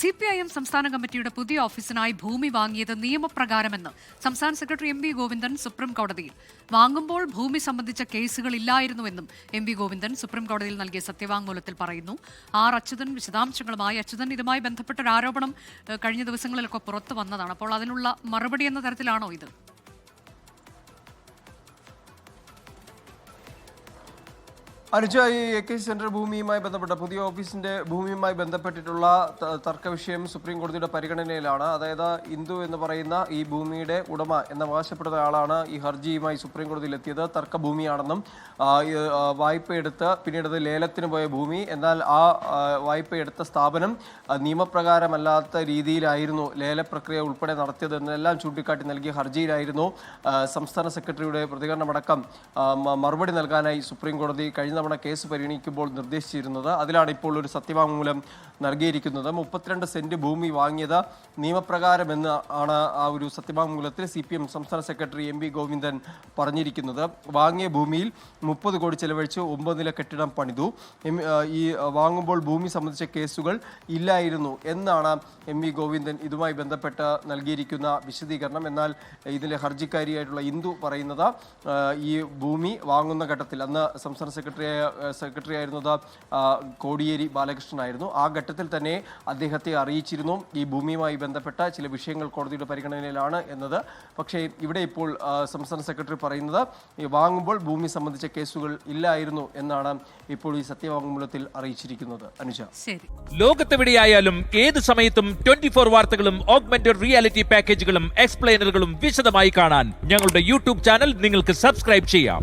C P I M സംസ്ഥാന കമ്മിറ്റിയുടെ പുതിയ ഓഫീസിനായി ഭൂമി വാങ്ങിയത് നിയമപ്രകാരമെന്ന് സംസ്ഥാന secretary M V Govindan supreme കോടതിയിൽ. വാങ്ങുമ്പോൾ ഭൂമി സംബന്ധിച്ച കേസുകൾ ഇല്ലായിരുന്നുവെന്നും എം വി ഗോവിന്ദൻ സുപ്രീം കോടതിയിൽ നൽകിയ സത്യവാങ്മൂലത്തിൽ പറയുന്നു. ആർ അച്യുതൻ വിശദാംശങ്ങളുമായി അച്യുതൻ ഇതുമായി ബന്ധപ്പെട്ട ഒരു ആരോപണം കഴിഞ്ഞ ദിവസങ്ങളിലൊക്കെ പുറത്തു വന്നതാണ്. അപ്പോൾ അതിനുള്ള മറുപടി എന്ന തരത്തിലാണോ ഇത്? അനുജ ഈ എ കെ സെന്റർ ഭൂമിയുമായി ബന്ധപ്പെട്ട പുതിയ ഓഫീസിന്റെ ഭൂമിയുമായി ബന്ധപ്പെട്ടിട്ടുള്ള തർക്ക വിഷയം സുപ്രീം കോടതിയുടെ പരിഗണനയിലാണ്. അതായത് ഇന്ദു എന്ന് പറയുന്ന ഈ ഭൂമിയുടെ ഉടമ എന്ന അവകാശപ്പെടുന്ന ആളാണ് ഈ ഹർജിയുമായി സുപ്രീം കോടതിയിൽ എത്തിയത് തർക്ക ഭൂമിയാണെന്നും വായ്പയെടുത്ത് പിന്നീട് അത് ലേലത്തിന് പോയ ഭൂമി. എന്നാൽ ആ വായ്പയെടുത്ത സ്ഥാപനം നിയമപ്രകാരമല്ലാത്ത രീതിയിലായിരുന്നു ലേല പ്രക്രിയ ഉൾപ്പെടെ നടത്തിയത് എന്നെല്ലാം ചൂണ്ടിക്കാട്ടി നൽകിയ ഹർജിയിലായിരുന്നു. സംസ്ഥാന സെക്രട്ടറിയുടെ പ്രതികരണമടക്കം മറുപടി നൽകാനായി സുപ്രീം കോടതി കഴിഞ്ഞ തവണ കേസ് പരിഗണിക്കുമ്പോൾ നിർദ്ദേശിച്ചിരുന്നത് അതിലാണ് ഇപ്പോൾ ഒരു സത്യവാങ്മൂലം നൽകിയിരിക്കുന്നത്. മുപ്പത്തിരണ്ട് സെന്റ് ഭൂമി വാങ്ങിയത് നിയമപ്രകാരമെന്ന് ആണ് ആ ഒരു സത്യവാങ്മൂലത്തിൽ സി പി എം സംസ്ഥാന സെക്രട്ടറി എം വി ഗോവിന്ദൻ പറഞ്ഞിരിക്കുന്നത്. വാങ്ങിയ ഭൂമിയിൽ മുപ്പത് കോടി ചെലവഴിച്ച് ഒമ്പത് നില കെട്ടിടം പണിതു. ഈ വാങ്ങുമ്പോൾ ഭൂമി സംബന്ധിച്ച കേസുകൾ ഇല്ലായിരുന്നു എന്നാണ് എം വി ഗോവിന്ദൻ ഇതുമായി ബന്ധപ്പെട്ട് നൽകിയിരിക്കുന്ന വിശദീകരണം. എന്നാൽ ഇതിലെ ഹർജിക്കാരിയായിട്ടുള്ള ഇന്ദു പറയുന്നത് ഈ ഭൂമി വാങ്ങുന്ന ഘട്ടത്തിൽ അന്ന് സംസ്ഥാന സെക്രട്ടറി സെക്രട്ടറി ആയിരുന്നത് കോടിയേരി ബാലകൃഷ്ണനായിരുന്നു ആ ഘട്ടത്തിൽ തന്നെ അദ്ദേഹത്തെ അറിയിച്ചിരുന്നു. ഈ ഭൂമിയുമായി ബന്ധപ്പെട്ട ചില വിഷയങ്ങൾ കോടതിയുടെ പരിഗണനയിലാണ് എന്നത്. പക്ഷേ ഇവിടെ ഇപ്പോൾ സംസ്ഥാന സെക്രട്ടറി പറയുന്നത് ഈ വാങ്ങുമ്പോൾ ഭൂമി സംബന്ധിച്ച കേസുകൾ ഇല്ലായിരുന്നു എന്നാണ് ഇപ്പോൾ ഈ സത്യവാങ്മൂലത്തിൽ അറിയിച്ചിരിക്കുന്നത്. അനുജ. ശരി. ലോകത്തെവിടെയായാലും ഏത് സമയത്തും ട്വന്റി ഫോർ വാർത്തകളും ഓഗ്മെന്റഡ് റിയാലിറ്റി പാക്കേജുകളും എക്സ്പ്ലെയിനറുകളും വിശദമായി കാണാൻ ഞങ്ങളുടെ യൂട്യൂബ് ചാനൽ നിങ്ങൾക്ക് സബ്സ്ക്രൈബ് ചെയ്യാം.